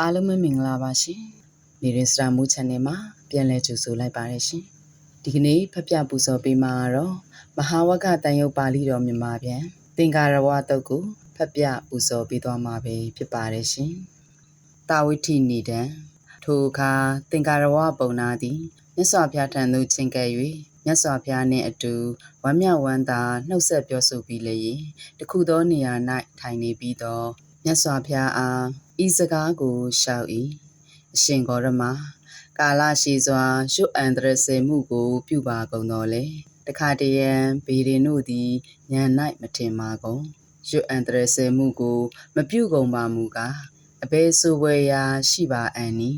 အားလုံးပဲမင်္ဂလာပါရှင်။နေရင်စတာမူ channel မှာပြန်လည်ကြိုဆိုလိုက်ပါတယ်ရှင်။ဒီကနေ့ဖတ်ပြပူဇော်ပေးမှာတော့မဟာဝကတန်ရုပ်ပါဠိတော်မြန်မာပြန်သင်္ကာရဝတုတ်ကိုဖတ်ပြပူဇော်ပေးသွားမှာပဲဖြစ်ပါတယ်ရှင်။တာဝိထိနေတံထိုအခါသင်္ကာရဝပုံနာသည်မြတ်စွာဘုရားထံသို့ချဉ်ကပ်၍မြတ်စွာဘုရားနှင့်အတူဝမ်းမြောက်ဝမ်းသာနှုတ်ဆက်ပြောဆိုပြီးလျင်တခုသောနေရာ၌ထိုင်နေပြီးတော့ မြတ်စွာဘုရားအားဤစကားကိုရှောက်၏အရှင်ဂေါရမကာလရှိစွာရွတ်အန္တရစေမှုကို ပြုပါကုန်တော်လေတခါတရံဘေရင်တို့သည်ညံ၌မထင်ပါကုန်ရွတ်အန္တရစေမှုကို မပြုကုန်ပါမူကားအဘယ်ဆိုဝဲရာရှိပါအံ့နီ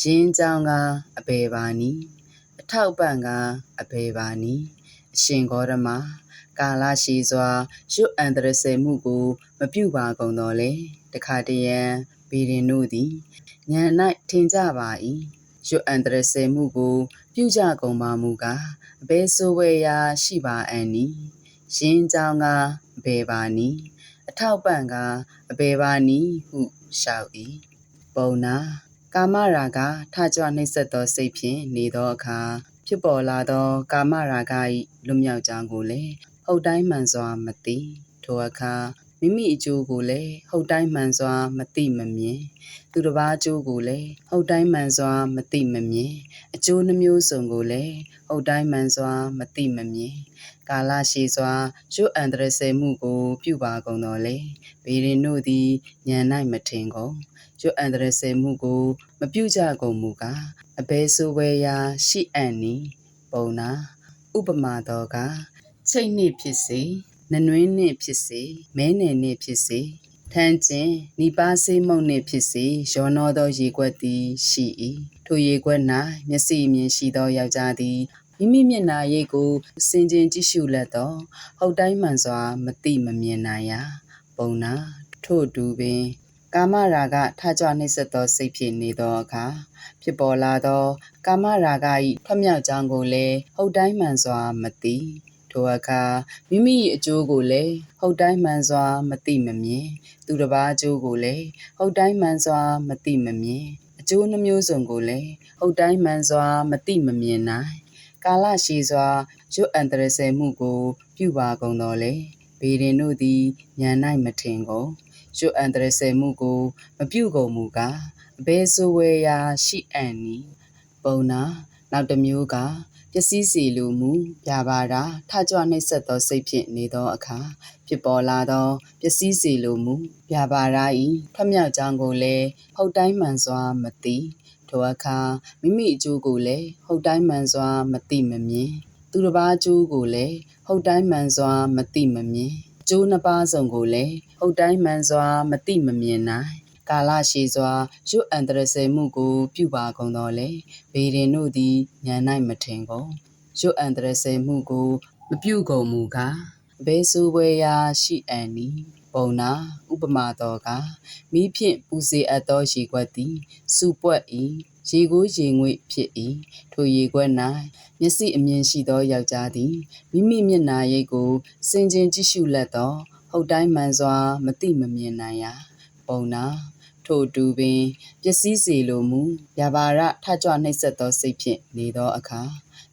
ရင်းကြောင်းကအဘယ်ပါနီအထောက်ပံ့ကအဘယ်ပါနီအရှင်ဂေါရမ ကာလရှိစွာရွတ်အန္တရစေမှုကို မပြုပါကုန်တော်လေတခါတရံဘေရင်တို့သည်ဉာဏ်၌ထင်ကြပါ၏ရွတ်အန္တရစေမှုကို ပြုကြကုန်ပါမူကားအဘယ်ဆိုဝဲရာရှိပါအံ့နီရင်းကြောင်းကအဘယ်ပါနီအထောက်ပံ့ကအဘယ်ပါနီဟုလျှောက်၏ပုံနာကာမရာဂထကြွနှိမ့်ဆက်သောစိတ်ဖြင့်နေသောအခါဖြစ်ပေါ်လာသော ကာမရာဂ၏လွတ်မြောက်ကြောင်းကိုလည်း ဟုတ်တိုင်းမှန်စွာမသိထိုအခါမိမိအကျိုးကိုလည်းဟုတ်တိုင်းမှန်စွာမသိမမြင်သူတစ်ပါးအကျိုးကိုလည်းဟုတ်တိုင်းမှန်စွာမသိမမြင်အကျိုးနှမျိုးစုံကိုလည်းဟုတ်တိုင်းမှန်စွာမသိမမြင်ကာလရှိစွာရွတ်အန္တရစေမှုကို ပြုပါကုန်တော်လေဘေရင်တို့သည်ညံ၌မထင်ကုန်ရွတ်အန္တရစေမှုကို မပြုကြကုန်မူကားအဘယ်ဆိုဝဲရာရှိအံ့နီပုံနာဥပမာတော်က ချိတ်နှင့်ဖြစ်စေနနွင်းနှင့်ဖြစ်စေမဲနယ်နှင့်ဖြစ်စေထန်းကျင်နိပါစေးမုံနှင့်ဖြစ်စေရောနောသောရေကွက်သည်ရှိ၏ထိုရေကွက်၌မျက်စိမြင်ရှိသောယောက်ျားသည်မိမိမျက်နာရိပ်ကိုစင်ကျင်ကြည့်ရှုလက်သောဟုတ်တိုင်းမှန်စွာမသိမမြင်နိုင်ရာပုံနာထို့တူပင် ကာမရာဂထကြွနှိမ့်ဆက်သောစိတ်ဖြစ်နေသောအခါဖြစ်ပေါ်လာသော ကာမရာဂ၏ထွမြောက်ကြောင်းကိုလည်းဟုတ်တိုင်းမှန်စွာမသိ ထိုအခါမိမိအကျိုးကိုလည်းဟုတ်တိုင်းမှန်စွာ မသိမမြင်သူတစ်ပါးအကျိုးကိုလည်းဟုတ်တိုင်းမှန်စွာ မသိမမြင်အကျိုးနှမျိုးစုံကိုလည်းဟုတ်တိုင်းမှန်စွာ မသိမမြင်နိုင်ကာလရှိစွာရွတ်အန္တရစေမှုကို ပြုပါကုန်တော်လေဘေရင်တို့သည်ညံ၌မထင်ကုန်ရွတ်အန္တရစေမှုကို မပြုကုန်မူကားအဘယ်ဆိုဝဲရာရှိအံ့နီပုံနာနောက်တစ်မျိုးက ပျက်စီးစီလိုမူပြပါတာထကြွနှိမ့်ဆက်သောစိတ်ဖြင့်နေသောအခါဖြစ်ပေါ်လာသောပျက်စီးစီလိုမူပြပါရာဤထွမြောက်ကြောင်းကိုလည်းဟုတ်တိုင်းမှန်စွာမသိထိုအခါမိမိအကျိုးကိုလည်းဟုတ်တိုင်းမှန်စွာမသိမမြင်သူတစ်ပါးအကျိုးကိုလည်းဟုတ်တိုင်းမှန်စွာမသိမမြင်အကျိုးနှစ်ပါးစုံကိုလည်းဟုတ်တိုင်းမှန်စွာမသိမမြင်နိုင် ကာလရှိစွာရွတ်အန္တရစေမှုကို ပြုပါကုန်တော်လေဘေရင်တို့သည်ညံ၌မထင်ကုန်ရွတ်အန္တရစေမှုကိုမပြုကုန်မူကားဘဲဆိုပွဲရာရှိအံ့နီပုံနာဥပမာတော်ကမိဖြင့်ပူစေအပ်သောရေခွက်သည်စုပွက်၏ရေကိုရေငွေ့ဖြစ်၏ထိုရေခွက်၌မျက်စိအမြင်ရှိသောယောက်ျားသည်မိမိမျက်နာရိပ်ကိုစင်ကြင်ကြည့်ရှုလက်သောဟုတ်တိုင်းမှန်စွာမသိမမြင်နိုင်ရာပုံနာ ထို့တူပင်ပျက်စီးစေလိုမူရပါရထကြွနှိပ်စက်သောစိတ်ဖြင့်နေသောအခါ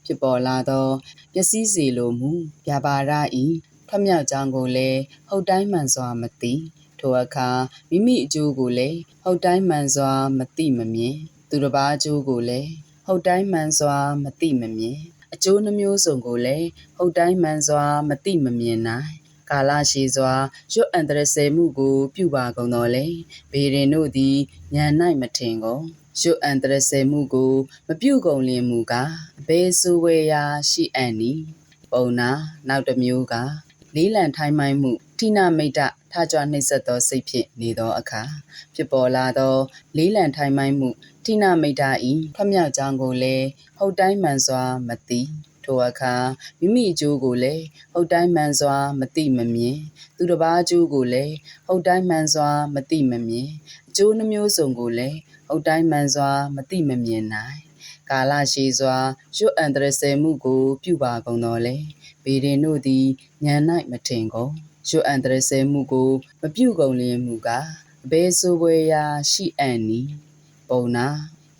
ဖြစ်ပေါ်လာသောပျက်စီးစေလိုမူရပါရဤထွမြောက်ကြောင်းကိုလည်းဟုတ်တိုင်းမှန်စွာမသိထိုအခါမိမိအကျိုးကိုလည်းဟုတ်တိုင်းမှန်စွာမသိမမြင်သူတစ်ပါးအကျိုးကိုလည်းဟုတ်တိုင်းမှန်စွာမသိမမြင်အကျိုးနှမျိုးစုံကိုလည်းဟုတ်တိုင်းမှန်စွာမသိမမြင်နိုင် ကာလရှိစွာရွတ်အန္တရစေမှုကိုပြုပါကုန်တော်လေဘေရင်တို့သည်ညံ၌မထင်ကုန်ရွတ်အန္တရစေမှုကိုမပြုကုန်လင်မူကားအဘယ်ဆိုဝဲရာရှိအံ့နီပုံနာနောက်တစ်မျိုးကလေးလံထိုင်းမိုင်းမှုထိနာမိတ်တထကြွနှိမ့်ဆက်သောစိတ်ဖြင့်နေသောအခါဖြစ်ပေါ်လာသောလေးလံထိုင်းမိုင်းမှုထိနာမိတ်တဤထွမြောက်ကြောင်းကိုလည်းဟုတ်တိုင်းမှန်စွာမသိ ထိုအခါမိမိအကျိုးကိုလည်းဟုတ်တိုင်းမှန်စွာ မသိမမြင်သူတစ်ပါးအကျိုးကိုလည်းဟုတ်တိုင်းမှန်စွာ မသိမမြင်အကျိုးနှမျိုးစုံကိုလည်းဟုတ်တိုင်းမှန်စွာ မသိမမြင်နိုင်ကာလရှိစွာရွတ်အန္တရစေမှုကို ပြုပါကုန်တော်လေဘေရင်တို့သည်ညံ၌မထင်ကုန်ရွတ်အန္တရစေမှုကို မပြုကုန်လျင်မူကားအဘဲဆိုပွဲရာရှိအံ့နီပုံနာ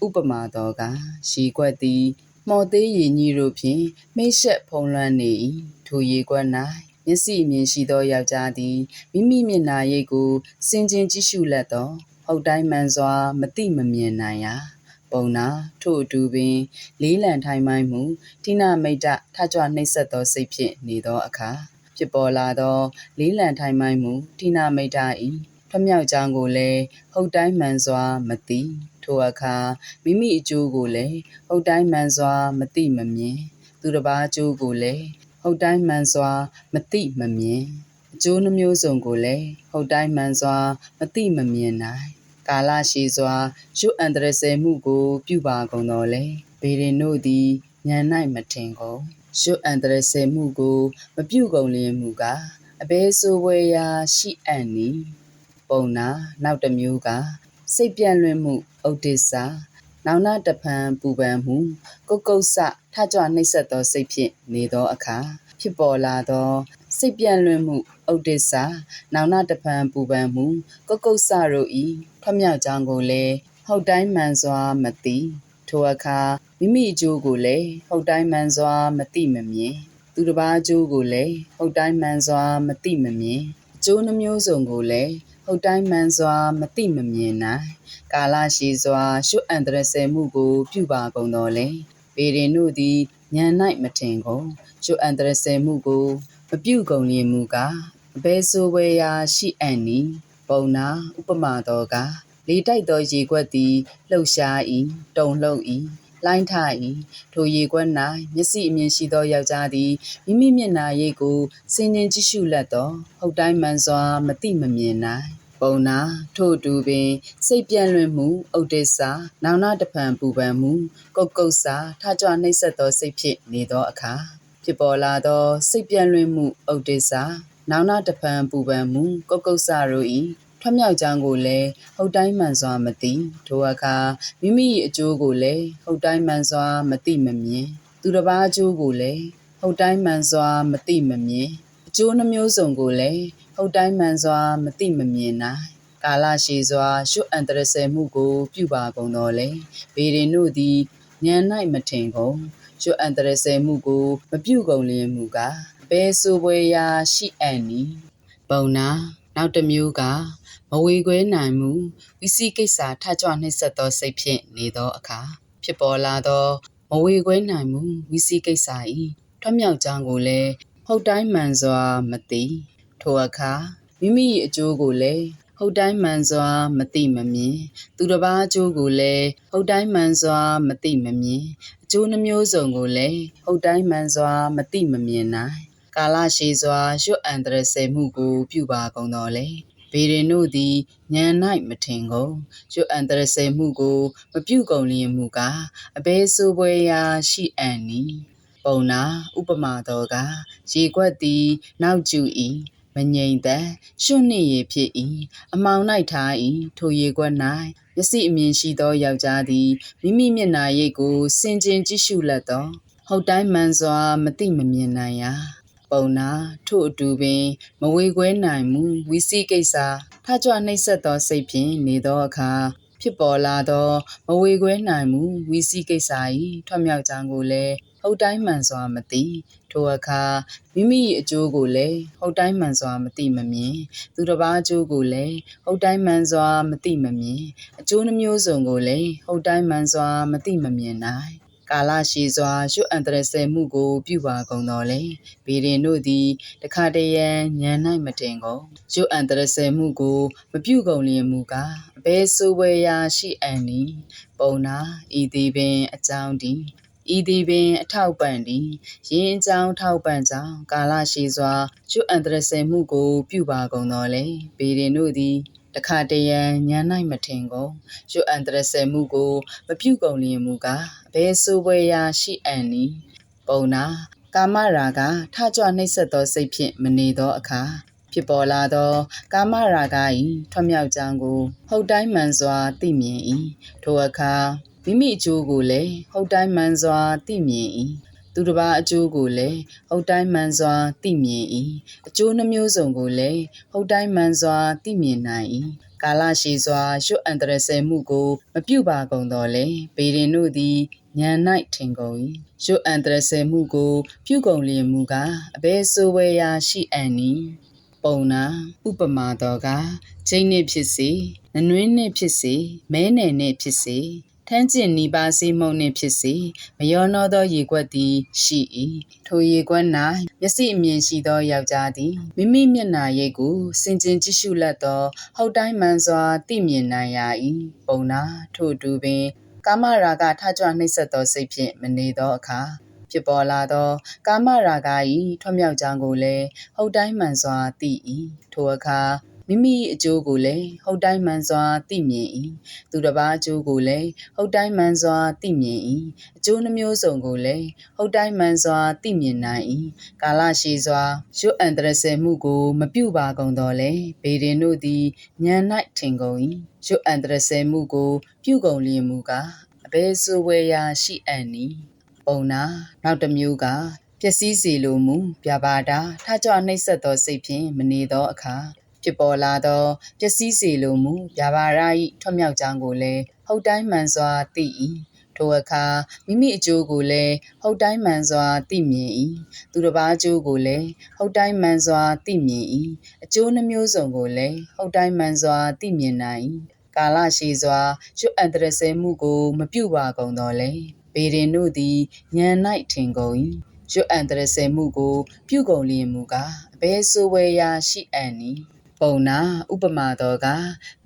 ဥပမာတော်ကရှီကွက်သည် မော်သေးရည်ကြီးတို့ဖြင့်မိတ်ဆက်ဖုံးလွှမ်းနေ၏ထိုရေကွက်၌မျက်စိအမြင်ရှိသောယောက်ျားသည်မိမိမျက်နာရိပ်ကိုစင်ကျင်ကြည့်ရှုလက်သောဟုတ်တိုင်းမှန်စွာမတိမမြင်နိုင်ရာပုံနာထို့အတူပင် လေးလံထိုင်မိုင်းမှုထိနာမိတ်တထကြွနှိပ်စက်သောစိတ်ဖြင့်နေသောအခါဖြစ်ပေါ်လာသော လေးလံထိုင်မိုင်းမှုထိနာမိတ်တ၏ထွမြောက်ကြောင်းကိုလည်းဟုတ်တိုင်းမှန်စွာမသိ ထိုအခါမိမိအကျိုးကိုလည်းဟုတ်တိုင်းမှန်စွာ မသိမမြင် သူတစ်ပါးအကျိုးကိုလည်းဟုတ်တိုင်းမှန်စွာ မသိမမြင်အကျိုးနှမျိုးစုံကိုလည်းဟုတ်တိုင်းမှန်စွာ မသိမမြင်နိုင်ကာလရှည်စွာရွတ်အန္တရဆယ်မှုကို ပြုပါကုန်တော်လဲဘေရင်တို့သည်ဉာဏ်၌မထင်ကုန်ရွတ်အန္တရဆယ်မှုကို မပြုကုန်လျင်မူကားအဘဲဆိုဝဲရာရှိအံ့နီပုံနာနောက်တစ်မျိုးက စိတ်ပြန့်လွင့်မှုဥဒိစ္စနောင်နာတဖန်ပူပန်မှုကုတ်ကုတ်ဆထကြွနှိပ်စက်သောစိတ်ဖြင့်နေသောအခါဖြစ်ပေါ်လာသောစိတ်ပြန့်လွင့်မှုဥဒိစ္စနောင်နာတဖန်ပူပန်မှုကုတ်ကုတ်ဆတို့ဤဖျောက်ကြောင်းကိုလည်းဟုတ်တိုင်းမှန်စွာမသိထိုအခါမိမိအကျိုးကိုလည်းဟုတ်တိုင်းမှန်စွာမသိမမြင်သူတစ်ပါးအကျိုးကိုလည်းဟုတ်တိုင်းမှန်စွာမသိမမြင်အကျိုးနှမျိုးစုံကိုလည်း ဟုတ်တိုင်းမှန်စွာ မသိမမြင်နိုင်ကာလရှည်စွာ ရွတ်အန္တရဆယ်မှုကို ပြုပါကုန်တော်လဲပေရင်တို့သည်ဉာဏ်၌မထင်ကုန်ရွတ်အန္တရဆယ်မှုကိုမပြုကုန်လျင်မူကားအဘဲဆိုဝဲရာရှိအံ့နီပုံနာဥပမာတော်ကလေတိုက်သောရေခွက်သည်လှုပ်ရှား၏တုန်လှုပ်၏လိုင်းထ၏ထိုရေခွက်၌မျက်စိအမြင်ရှိသောယောက်ျားသည်မိမိမျက်နာရိပ်ကိုစင်ញင်ကြည့်ရှုလက်သောဟုတ်တိုင်းမှန်စွာမတိမမြင်နိုင် ပုံနာထို့တူပင် စိတ်ပြန့်လွင့်မှုဥဒိစ္စနောင်နာတဖန်ပူပန်မှု ကုတ်ကုတ်စာထကြွနှိပ်စက်သောစိတ်ဖြင့်နေသောအခါဖြစ်ပေါ်လာသောစိတ်ပြန့်လွင့်မှုဥဒိစ္စနောင်နာတဖန်ပူပန်မှုကုတ်ကုတ်စာတို့၏ထွက်မြောက်ကြောင်းကိုလည်းဟုတ်တိုင်းမှန်စွာမသိထိုအခါမိမိ၏အကျိုးကိုလည်းဟုတ်တိုင်းမှန်စွာမသိမမြင်သူတစ်ပါးအကျိုးကိုလည်းဟုတ်တိုင်းမှန်စွာမသိမမြင် အကျိုးနှမျိုးစုံကိုလည်းဟုတ်တိုင်းမှန်စွာ မသိမမြင်နိုင်ကာလရှည်စွာရွတ်အန္တရဆယ်မှုကို ပြုပါကုန်တော်လဲဘေရင်တို့သည်ဉာဏ်၌မထင်ကုန်ရွတ်အန္တရဆယ်မှုကို မပြုကုန်လျင်မူကားဘဲဆိုပွဲရာရှိအံ့နီပုံနာနောက်တစ်မျိုးကမဝေခွဲနိုင်မှုဝိစီကိစ္စထကြွနှိမ့်ဆက်သောစိတ်ဖြင့်နေသောအခါဖြစ်ပေါ်လာသောမဝေခွဲနိုင်မှုဝိစီကိစ္စ၏ထွက်မြောက်ကြောင်းကိုလည်း ဟုတ်တိုင်းမှန်စွာမသိထိုအခါမိမိ၏အကျိုးကိုလည်းဟုတ်တိုင်းမှန်စွာမသိမမြင်သူတစ်ပါးအကျိုးကိုလည်းဟုတ်တိုင်းမှန်စွာမသိမမြင်အကျိုးနှမျိုးစုံကိုလည်းဟုတ်တိုင်းမှန်စွာမသိမမြင်နိုင်ကာလရှည်စွာရွတ်အန္တရဆယ်မှုကို ပြုပါကုန်တော်လေဘေရင်တို့သည်ဉာဏ်၌မထင်ကုန်ရွတ်အန္တရဆယ်မှုကို မပြုကုန်လျင်မူကားအဘဲဆိုပွဲရာရှိအံ့နီ ပုံနာဥပမာတော်ကရေခွက်သည်နောက်ကျူ၏မငိမ့်သက်ရွှွနှင့်ရဖြစ်၏အမောင်၌ထား၏ထိုရေခွက်၌မျက်စိအမြင်ရှိသောယောက်ျားသည်မိမိမျက်နာရိပ်ကိုစင်ကျင်ကြည့်ရှုလက်သောဟုတ်တိုင်းမှန်စွာမသိမမြင်နိုင်ရာပုံနာထို့အတူပင် မဝေခွဲနိုင်မူဝီစီကိစ္စထကြွနှိပ်စက်သောစိတ်ဖြင့်နေသောအခါဖြစ်ပေါ်လာသောမဝေခွဲနိုင်မူဝီစီကိစ္စ၏ထွက်မြောက်ကြောင်းကိုလည်း ဟုတ်တိုင်းမှန်စွာမသိထိုအခါမိမိအကျိုးကိုလည်းဟုတ်တိုင်းမှန်စွာမသိမမြင်သူတစ်ပါးအကျိုးကိုလည်းဟုတ်တိုင်းမှန်စွာမသိမမြင်အကျိုးနှမျိုးစုံကိုလည်းဟုတ်တိုင်းမှန်စွာမသိမမြင်နိုင်ကာလရှည်စွာရွတ်အန္တရဆယ်မှုကို ပြုပါကုန်တော်လေဗီရင်တို့သည်တခါတရံညံ၌မတင်ကုန်ရွတ်အန္တရဆယ်မှုကို မပြုကုန်လျင်မူကားအဘဲဆိုပွဲရာရှိအံ့နီပုံနာဤသည်ပင်အကြောင်းဒီ ဤသည်ပင် အထောက်ပံ့သည်ရင်းအကြောင်းထောက်ပံ့ကြောင်းကာလရှည်စွာရွတ်အန္တရဆယ်မှုကို ပြုပါကုန်တော်လေဗီရင်တို့သည်တခါတရံညံ၌မထင်ကုန်ရွတ်အန္တရဆယ်မှုကိုမပြုကုန်လျင်မူကားဘဲဆိုပွဲရာရှိအံ့နီပုံနာကာမရာဂထကြွနှိပ်စက်သောစိတ်ဖြင့်မနေသောအခါဖြစ်ပေါ်လာသော ကာမရာဂ၏ထွမြောက်ကြောင်းကိုဟုတ်တိုင်းမှန်စွာသိမြင်၏ထိုအခါ မိမိအကျိုးကိုလည်းဟုတ်တိုင်းမှန်စွာသိမြင်၏သူတစ်ပါးအကျိုးကိုလည်းဟုတ်တိုင်းမှန်စွာသိမြင်၏အကျိုးနှမျိုးစုံကိုလည်းဟုတ်တိုင်းမှန်စွာသိမြင်နိုင်၏ကာလရှည်စွာရွတ်အန္တရဆယ်မှုကို မပြုပါကုန်တော်လဲဘေရင်တို့သည်ဉာဏ်၌ထင်ကုန်၏ရွတ်အန္တရဆယ်မှုကို ပြုကုန်လျင်မူကားအဘယ်ဆိုဝဲရာရှိအံ့နီပုံနာဥပမာတော်ကချိန်နှင့်ဖြစ်စေနနွင်းနှင့်ဖြစ်စေမဲနယ်နှင့်ဖြစ်စေ ထန်းကျင်နီပါစေမုံနှင့်ဖြစ်စေမယောနောသောရေကွက်သည်ရှိ၏ထိုရေကွက်၌မျက်စိအမြင်ရှိသောယောက်ျားသည်မိမိမျက်နှာရိပ်ကိုစင်ကျင်ကြည့်ရှုလက်သောဟုတ်တိုင်းမှန်စွာသိမြင်နိုင်ရ၏ပုံနာထို့အတူပင်ကာမရာဂထကြွနှိမ့်ဆက်သောစိတ်ဖြင့်မနေသောအခါဖြစ်ပေါ်လာသော ကာမရာဂ၏ထွတ်မြောက်ကြောင်းကိုလည်းဟုတ်တိုင်းမှန်စွာသိ၏ထိုအခါ မိမိအကျိုးကိုလည်းဟုတ်တိုင်းမှန်စွာသိမြင်၏သူတစ်ပါးအကျိုးကိုလည်းဟုတ်တိုင်းမှန်စွာသိမြင်၏အကျိုးနှမျိုးစုံကိုလည်းဟုတ်တိုင်းမှန်စွာသိမြင်နိုင်၏ကာလရှည်စွာရွတ်အန္တရဆယ်မှုကို မပြုပါကုန်တော်လဲဘေဒင်တို့သည်ဉာဏ်၌ထင်ကုန်၏ရွတ်အန္တရဆယ်မှုကို ပြုကုန်လျင်မူကားအဘယ်ဆိုဝဲရာရှိအံ့နီပုံနာနောက်တစ်မျိုးကပျက်စီးစေလိုမူပြပါတာထကြွနှိပ်စက်သောစိတ်ဖြင့်မနေသောအခါ ဖြစ်ပေါ်လာသောပျက်စီးစေလိုမူဗျာပါရ၏ထွတ်မြောက်ကြောင်းကိုလည်းဟုတ်တိုင်းမှန်စွာသိ၏ထိုအခါမိမိအကျိုးကိုလည်းဟုတ်တိုင်းမှန်စွာသိမြင်၏သူတစ်ပါးအကျိုးကိုလည်းဟုတ်တိုင်းမှန်စွာသိမြင်၏အကျိုးနှမျိုးစုံကိုလည်းဟုတ်တိုင်းမှန်စွာသိမြင်နိုင်၏ကာလရှိစွာရွတ်အန္တရဆဲမှုကိုမပြုပါကုန်တော်လဲဘေရင်တို့သည်ဉာဏ်၌ထင်ကုန်၏ရွတ်အန္တရဆဲမှုကို ပြုကုန်လျင်မူကားအဘယ်ဆိုဝဲရာရှိအံ့နီ ပုံနာဥပမာတော်က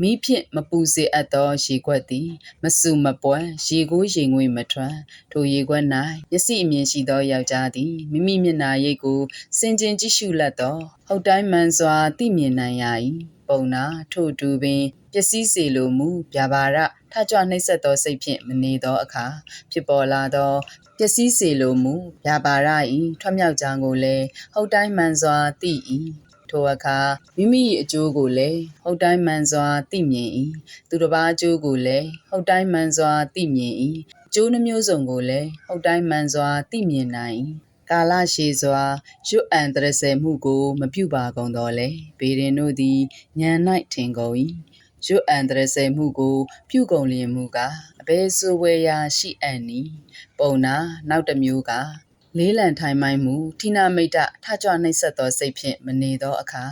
မိဖြင့်မပူစေအပ်သောရေခွက်သည်မစုမပွက်ရေကိုရေငွေမထွန်းထိုရေခွက်၌မျက်စိအမြင်ရှိသောယောက်ျားသည်မိမိမျက်နှာရိပ်ကိုစင်ကျင်ကြည့်ရှုလက်သောဟုတ်တိုင်းမှန်စွာသိမြင်နိုင်ရ၏ပုံနာထို့တူပင်ပျက်စီးစေလိုမူဗျာပါရထကြွနှိမ့်ဆက်သောစိတ်ဖြင့်မနေသောအခါဖြစ်ပေါ်လာသောပျက်စီးစေလိုမူဗျာပါရ၏ထွက်မြောက်ကြောင်းကိုလည်းဟုတ်တိုင်းမှန်စွာသိ၏ ထိုအခါမိမိအကျိုးကိုလည်းဟုတ်တိုင်းမှန်စွာသိမြင်၏သူတစ်ပါးအကျိုးကိုလည်းဟုတ်တိုင်းမှန်စွာသိမြင်၏အကျိုးနှမျိုးစုံကိုလည်းဟုတ်တိုင်းမှန်စွာသိမြင်နိုင်၏ကာလရှည်စွာရွတ်အံတရဆယ်မှုကို မပြုပါကုန်တော့လေဘေရင်တို့သည်ဉာဏ်၌ထင်ကုန်၏ရွတ်အံတရဆယ်မှုကို ပြုကုန်လျင်မူကားအဘယ်ဆိုဝဲရာရှိအံ့နီပုံနာနောက်တစ်မျိုးက လေးလံထိုင်မိုင်းမှုထိနာမိတ်တထကြွနှိပ်ဆက်သောစိတ်ဖြင့်မနေသောအခါ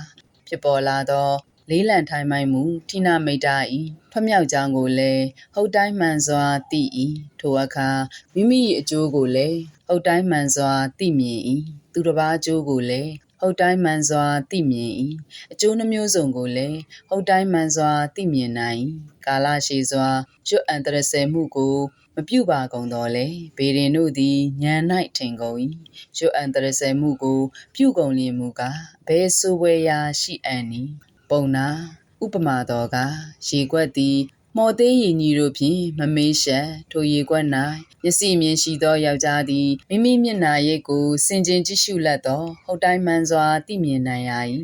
ဖြစ်ပေါ်လာသောလေးလံထိုင်မိုင်းမှုထိနာမိတ်တဤထွမြောက်ကြောင်းကိုလည်းဟုတ်တိုင်းမှန်စွာသိ၏ထိုအခါမိမိအကျိုးကိုလည်းဟုတ်တိုင်းမှန်စွာသိမြင်၏သူတစ်ပါးအကျိုးကိုလည်းဟုတ်တိုင်းမှန်စွာသိမြင်၏အကျိုးနှမျိုးစုံကိုလည်းဟုတ်တိုင်းမှန်စွာသိမြင်နိုင်၏ကာလရှည်စွာရွတ်အန္တရဆယ်မှုကို မပြုပါကုန်တော်လဲဘေရင်တို့သည်ဉာဏ်၌ထင်ကုန်၏ရွတ်အန္တရဆယ်မှုကို ပြုကုန်လျင်မူကားဘယ်ဆိုဝဲရာရှိအံ့နီပုံနာဥပမာတော်ကရေကွက်သည်မော်သေးရည်ညီတို့ဖြင့်မမေးရှက်ထိုရေကွက်၌မျက်စိမြင်ရှိသောယောက်ျားသည်မိမိမျက်နှာရိပ်ကိုစင်ကျင်ကြည့်ရှုလက်သောဟုတ်တိုင်းမှန်စွာသိမြင်နိုင်ရ၏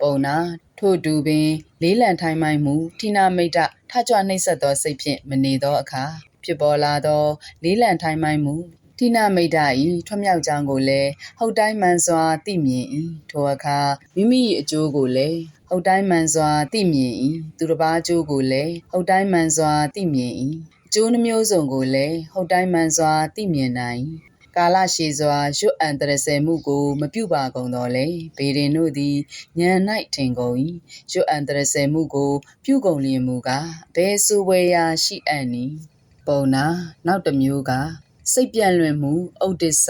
ပုံနာထို့တူပင်လေးလံထိုင်းမိုင်းမှုထိနာမိတ်တထကြွနှိပ်ဆက်သောစိတ်ဖြင့်မနေသောအခါ ဖြစ်ပေါ်လာသောလေးလံထိုင်းမိုင်းမှုတိနမိတ်္တဤထွမြောက်ကြောင်းကိုလည်းဟုတ်တိုင်းမှန်စွာသိမြင်၏ထိုအခါမိမိအကျိုးကိုလည်းဟုတ်တိုင်းမှန်စွာသိမြင်၏သူတစ်ပါးအကျိုးကိုလည်းဟုတ်တိုင်းမှန်စွာသိမြင်၏အကျိုးနှမျိုးစုံကိုလည်းဟုတ်တိုင်းမှန်စွာသိမြင်နိုင်ကာလရှည်စွာရွတ်အံတရဆယ်မှုကိုမပြုပါကုန်တော့လေဘေရင်တို့သည်ဉာဏ်၌ထင်ကုန်၏ရွတ်အံတရဆယ်မှုကို ပြုကုန်လျင်မူကားဘယ်ဆိုဝဲရာရှိအံ့နီ ပုံနာနောက်တစ်မျိုးကစိတ်ပြန့်လွင့်မှုဥဒိစ္စ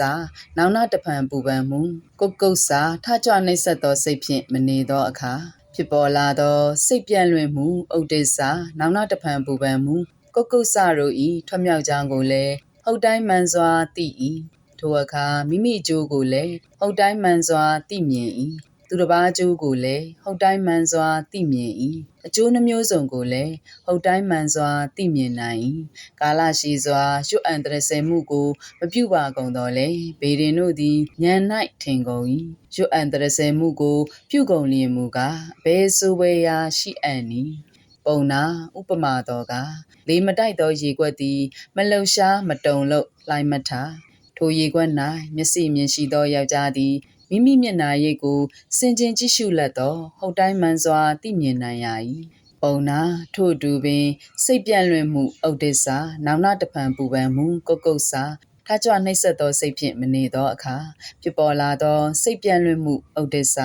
နောင်နာတဖန်ပူပန်မှု ကုတ်ကုတ်စာထကြွနှိမ့်ဆက်သောစိတ်ဖြင့်မနေသောအခါဖြစ်ပေါ်လာသောစိတ်ပြန့်လွင့်မှုဥဒိစ္စနောင်နာတဖန်ပူပန်မှု ကုတ်ကုတ်စာတို့ဤထွက်မြောက်ကြောင်းကိုလည်းဟုတ်တိုင်းမှန်စွာသိ၏ထိုအခါမိမိအကျိုးကိုလည်းဟုတ်တိုင်းမှန်စွာသိမြင်၏ သူတစ်ပါးအကျိုးကိုလည်းဟုတ်တိုင်းမှန်စွာသိမြင်၏အကျိုးနှမျိုးစုံကိုလည်းဟုတ်တိုင်းမှန်စွာသိမြင်နိုင်၏ကာလရှိစွာရွတ်အံတရဆယ်မှုကိုမပြုပါကုန်တော့လေဘေရင်တို့သည်ဉာဏ်၌ထင်ကုန်၏ရွတ်အံတရဆယ်မှုကို ပြုကုန်လျင်မူကားဘယ်ဆိုဝဲရာရှိအံ့နီပုံနာဥပမာတော်ကလေမတိုက်သောရေကွက်သည် မလုံရှားမတုံလို့လိုက်မထထထိုရေကွက်၌မျက်စိမြင်ရှိသောယောက်ျားသည် မိမိမျက်နာရိပ်ကိုစင်ကြင်ကြည့်ရှုလက်သောဟုတ်တိုင်းမှန်စွာသိမြင်နိုင်ရ၏ပုံနာထို့အတူပင် စိတ်ပြန့်လွင့်မှုဥဒိစ္စနောင်နာတဖန်ပူပန်မှုကုတ်ကုတ်စာထားကြွနှိပ်စက်သောစိတ်ဖြင့်မနေသောအခါဖြစ်ပေါ်လာသောစိတ်ပြန့်လွင့်မှုဥဒိစ္စ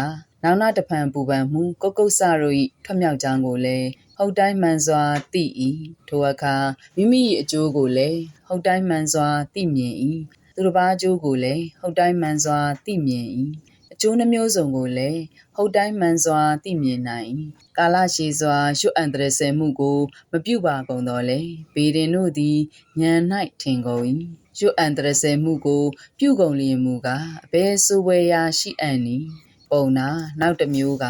နောင်နာတဖန်ပူပန်မှုကုတ်ကုတ်စာတို့၏ထွက်မြောက်ကြောင်းကိုလည်းဟုတ်တိုင်းမှန်စွာသိ၏ထိုအခါမိမိ၏အကျိုးကိုလည်းဟုတ်တိုင်းမှန်စွာသိမြင်၏ သူတစ်ပါးအကျိုးကိုလည်းဟုတ်တိုင်းမှန်စွာသိမြင်၏အကျိုးနှမျိုးစုံကိုလည်းဟုတ်တိုင်းမှန်စွာသိမြင်နိုင်၏ကာလရှည်စွာရွတ်အံတရဆယ်မှုကိုမပြုပါကုန်တော့လေဘေဒင်တို့သည်ဉာဏ်၌ထင်ကုန်၏ရွတ်အံတရဆယ်မှုကို ပြုကုန်လျင်မူကားအဘယ်ဆိုဝေရာရှိအံ့နီပုံနာနောက်တစ်မျိုးက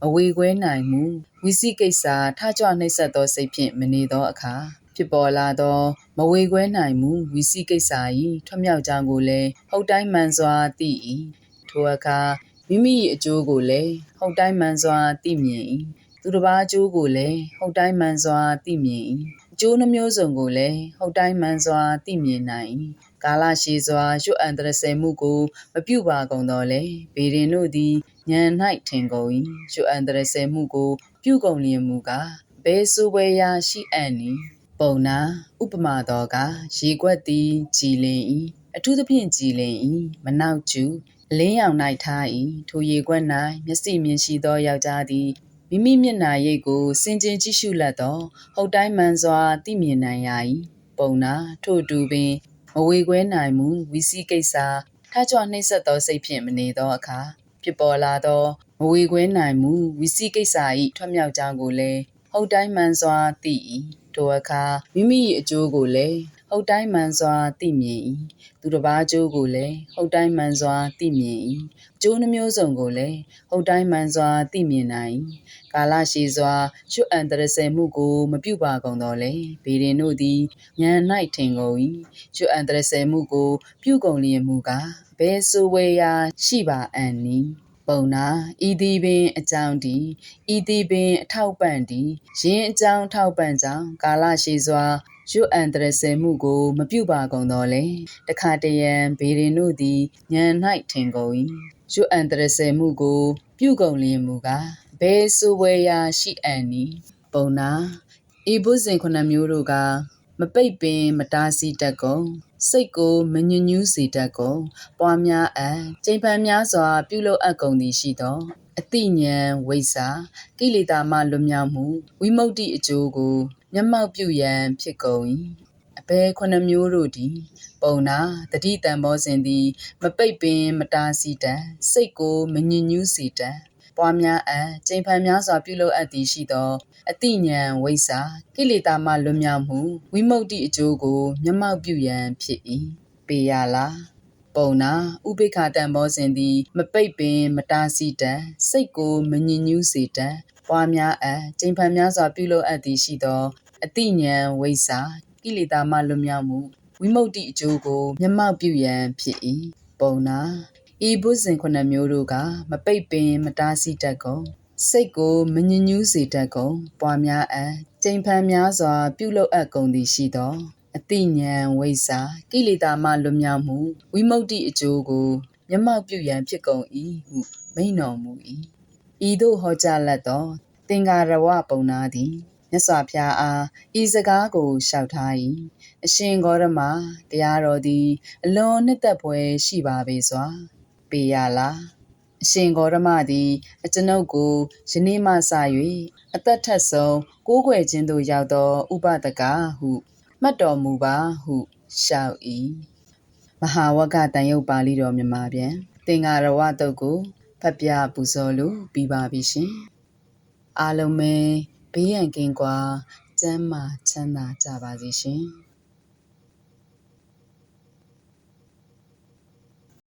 မဝေခွဲနိုင်မှုဝိသိကိစ္စထကြွနှိပ်စက်သောစိတ်ဖြင့်မနေသောအခါ ဖြစ်ပေါ်လာသော မဝေခွဲနိုင်မှုဝိသိကိစ္စ၏ထွမြောက်ကြောင်းကိုလည်းဟုတ်တိုင်းမှန်စွာသိ၏ထိုအခါမိမိ၏အကျိုးကိုလည်းဟုတ်တိုင်းမှန်စွာသိမြင်၏သူတစ်ပါးအကျိုးကိုလည်းဟုတ်တိုင်းမှန်စွာသိမြင်၏အကျိုးနှမျိုးစုံကိုလည်းဟုတ်တိုင်းမှန်စွာသိမြင်နိုင်၏ကာလရှည်စွာရွတ်အံတရဆယ်မှုကိုမပြုပါကုန်တော့လေဘေရင်တို့သည်ဉာဏ်၌ထင်ကုန်၏ရွတ်အံတရဆယ်မှုကို ပြုကုန်လျင်မူကားဘယ်ဆိုပွဲရာရှိအံ့နီ ပုံနာဥပမာတော်ကရေကွက်သည်ကြည်လင်၏အထူးသဖြင့်ကြည်လင်၏မနောက်ကျူအလင်းရောင်၌ထား၏ထိုရေကွက်၌မျက်စိမြင်ရှိသောယောက်ျားသည်မိမိမျက်နာရိပ်ကိုစင်ကြင်ကြည့်ရှုလက်သောဟုတ်တိုင်းမှန်စွာသိမြင်နိုင်ရ၏ပုံနာထို့တူပင်မဝေခွဲနိုင်မှုဝီစီကိစ္စထားကြွနှိမ့်ဆက်သောစိတ်ဖြင့်မနေသောအခါဖြစ်ပေါ်လာသောမဝေခွဲနိုင်မှုဝီစီကိစ္စ၏ထွက်မြောက်ကြောင်းကိုလည်းဟုတ်တိုင်းမှန်စွာသိ၏ ထိုအခါမိမိ၏အကျိုးကိုလည်းဟုတ်တိုင်းမှန်စွာသိမြင်၏သူတစ်ပါးအကျိုးကိုလည်းဟုတ်တိုင်းမှန်စွာသိမြင်၏အကျိုးနှမျိုးစုံကိုလည်းဟုတ်တိုင်းမှန်စွာသိမြင်နိုင်၏ကာလရှည်စွာရွတ်အံတရဆယ်မှုကိုမပြုပါကုန်တော့လေဘေရင်တို့သည်ဉာဏ်၌ထင်ကုန်၏ရွတ်အံတရဆယ်မှုကို ပြုကုန်လျင်မူကားဘယ်ဆိုဝေရာရှိပါအံ့နီ ပုံနာဤသည်ပင်အကြောင်းဒီဤသည်ပင်အထောက်ပံ့ဒီယင်းအကြောင်းထောက်ပံ့ကြောင်းကာလရှိစွာရွတ်အံတရဆယ်မှုကို မပြုပါကုန်တော့လေတခါတရံဘေရင်တို့သည်ဉာဏ်၌ထင်ကုန်၏ရွတ်အံတရဆယ်မှုကို ပြုကုန်လျင်မူကားဘယ်ဆိုဝေရာရှိအံ့နီပုံနာဤဘုဇင်ခုနှစ်မျိုးတို့က မပိတ်ပင်မတားဆီးတတ်ကုန်စိတ်ကိုမညဉ့်ညူးစေတတ်ကုန်ပွားများအပ်ချိန်ပန်များစွာ ပြုလုပ်အပ်ကုန်သည်ရှိသောအတိညာဏ်ဝိစာကိလေသာမှလွတ်မြောက်မှုဝိမု ക്തി အကျိုးကို မျက်မှောက်ပြုရန်ဖြစ်ကုန်၏အဘယ်ခုနှစ်မျိုးတို့သည် ပုံနာတတိတံဘောစဉ်သည် မပိတ်ပင် မတားဆီးတတ်စိတ်ကိုမညဉ့်ညူးစေတတ် ပွားများအပ်ချိန်ဖန်များစွာပြုလုပ်အပ်သည်ရှိသောအတိညာဏ်ဝိစာကိလေသာမှလွတ်မြောက်မှုဝိမု ക്തി အကျိုးကိုမျက်မှောက်ပြုရန်ဖြစ်၏ပေရလားပုံနာဥပိ္ပခာတံဘောစဉ်သည်မပိတ်ပင်မတားဆီးတတ်စိတ်ကိုမညဉ့်ညူးစေတတ်ပွားများအပ်ချိန်ဖန်များစွာပြုလုပ်အပ်သည်ရှိသောအတိညာဏ်ဝိစာကိလေသာမှလွတ်မြောက်မှုဝိမု ക്തി အကျိုးကိုမျက်မှောက်ပြုရန်ဖြစ်၏ပုံနာ ဤဘုဇင်ခုနှစ်မျိုးတို့ကမပိတ်ပင်မတားဆီးတတ်ကုန်စိတ်ကိုမညဉ့်ညူးစေတတ်ကုန်ပွားများအပ်ကျိန်ဖန်များစွာ ပြုလုပ်အပ်ကုန်သည်ရှိသောအတိညာဏ်ဝိစာကိလေသာမှလွတ်မြောက်မှုဝိမု ക്തി အကျိုးကိုမျက်မှောက်ပြုရန်ဖြစ်ကုန်၏ဟုမိန့်တော်မူ၏ဤသို့ဟောကြားလက်သောသင်္ကာရဝပုံနာသည်မြတ်စွာဘုရားအားဤစကားကိုလျှောက်ထား၏အရှင်ဂေါရမတရားတော်သည် အလွန်နှစ်သက်ဖွယ်ရှိပါပေစွာ ပေရလားအရှင်ဂေါရမသည်အကျွန်ုပ်ကိုယနေ့မှစ၍အသက်ထက်ဆုံးကိုးကွယ်ခြင်းသို့ရောက်သောဥပဒကဟုမှတ်တော်မူပါဟုလျှောက်၏မဟာဝကတန်ယုတ်ပါဠိတော်မြန်မာပြန်သင်္ဃာရဝတုတ်ကိုဖတ်ပြပူဇော်လို့ပြီးပါပြီရှင်အားလုံးပဲဘေးရန်ကင်းကွာကျမ်းမာချမ်းသာကြပါစေရှင်